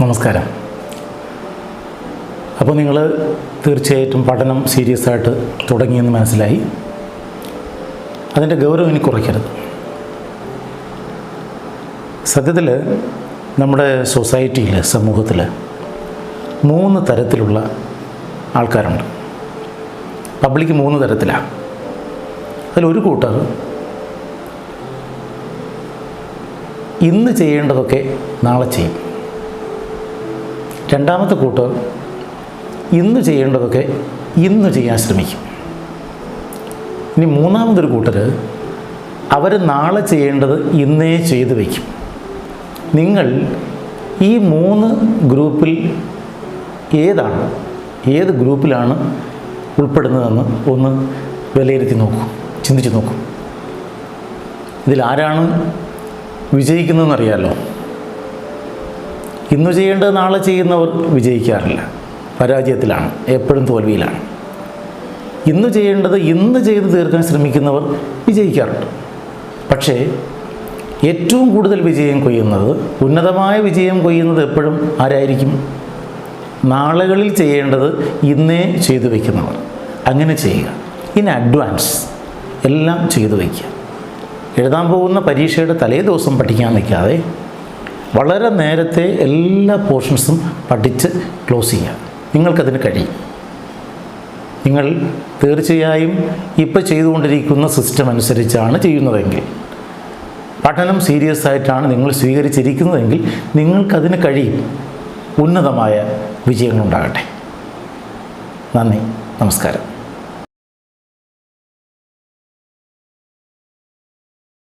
നമസ്കാരം. അപ്പോൾ നിങ്ങൾ തീർച്ചയായിട്ടും പഠനം സീരിയസ് ആയിട്ട് തുടങ്ങിയെന്ന് മനസ്സിലായി. അതിന്റെ ഗൗരവം ഇനി കുറയ്ക്കരുത്. സത്യത്തിൽ നമ്മുടെ സൊസൈറ്റിയിൽ സമൂഹത്തിൽ മൂന്ന് തരത്തിലുള്ള ആൾക്കാരുണ്ട്. പബ്ലിക് മൂന്ന് തരത്തിലാണ് അതിലൊരു കൂട്ടർ ഇന്ന് ചെയ്യേണ്ടതൊക്കെ നാളെ ചെയ്യും. രണ്ടാമത്തെ കൂട്ടർ ഇന്ന് ചെയ്യേണ്ടതൊക്കെ ഇന്ന് ചെയ്യാൻ ശ്രമിക്കും. ഇനി മൂന്നാമതൊരു കൂട്ടർ അവർ നാളെ ചെയ്യേണ്ടത് ഇന്നേ ചെയ്തു വയ്ക്കും. നിങ്ങൾ ഈ മൂന്ന് ഗ്രൂപ്പിൽ ഏതാണ് ഏത് ഗ്രൂപ്പിലാണ് ഉൾപ്പെടുന്നതെന്ന് ഒന്ന് വിലയിരുത്തി നോക്കൂ ചിന്തിച്ച് നോക്കൂ. ഇതിൽ ആരാണ് വിജയിക്കുന്നതെന്നറിയാലോ ഇന്ന് ചെയ്യേണ്ടത് നാളെ ചെയ്യുന്നവർ വിജയിക്കാറില്ല. പരാജയത്തിലാണ്. എപ്പോഴും തോൽവിയിലാണ്. ഇന്ന് ചെയ്യേണ്ടത് ഇന്ന് ചെയ്ത് തീർക്കാൻ ശ്രമിക്കുന്നവർ വിജയിക്കാറുണ്ട്. പക്ഷേ ഏറ്റവും കൂടുതൽ വിജയം കൊയ്യുന്നത് ഉന്നതമായ വിജയം കൊയ്യുന്നത് എപ്പോഴും ആരായിരിക്കും? നാളുകളിൽ ചെയ്യേണ്ടത് ഇന്നേ ചെയ്തു വയ്ക്കുന്നവർ അങ്ങനെ ചെയ്യുക. ഇൻ അഡ്വാൻസ് എല്ലാം ചെയ്തു വയ്ക്കുക എഴുതാൻ പോകുന്ന പരീക്ഷയുടെ തലേ ദിവസം പഠിക്കാൻ നിൽക്കാതെ വളരെ നേരത്തെ എല്ലാ പോർഷൻസും പഠിച്ച് ക്ലോസ് ചെയ്യുക നിങ്ങൾക്കതിന് കഴിയും. നിങ്ങൾ തീർച്ചയായും ഇപ്പോൾ ചെയ്തുകൊണ്ടിരിക്കുന്ന സിസ്റ്റം അനുസരിച്ചാണ് ചെയ്യുന്നതെങ്കിൽ പഠനം സീരിയസ് ആയിട്ടാണ് നിങ്ങൾ സ്വീകരിച്ചിരിക്കുന്നതെങ്കിൽ നിങ്ങൾക്കതിന് കഴിയും. ഉന്നതമായ വിജയങ്ങളുണ്ടാകട്ടെ. നന്ദി. നമസ്കാരം.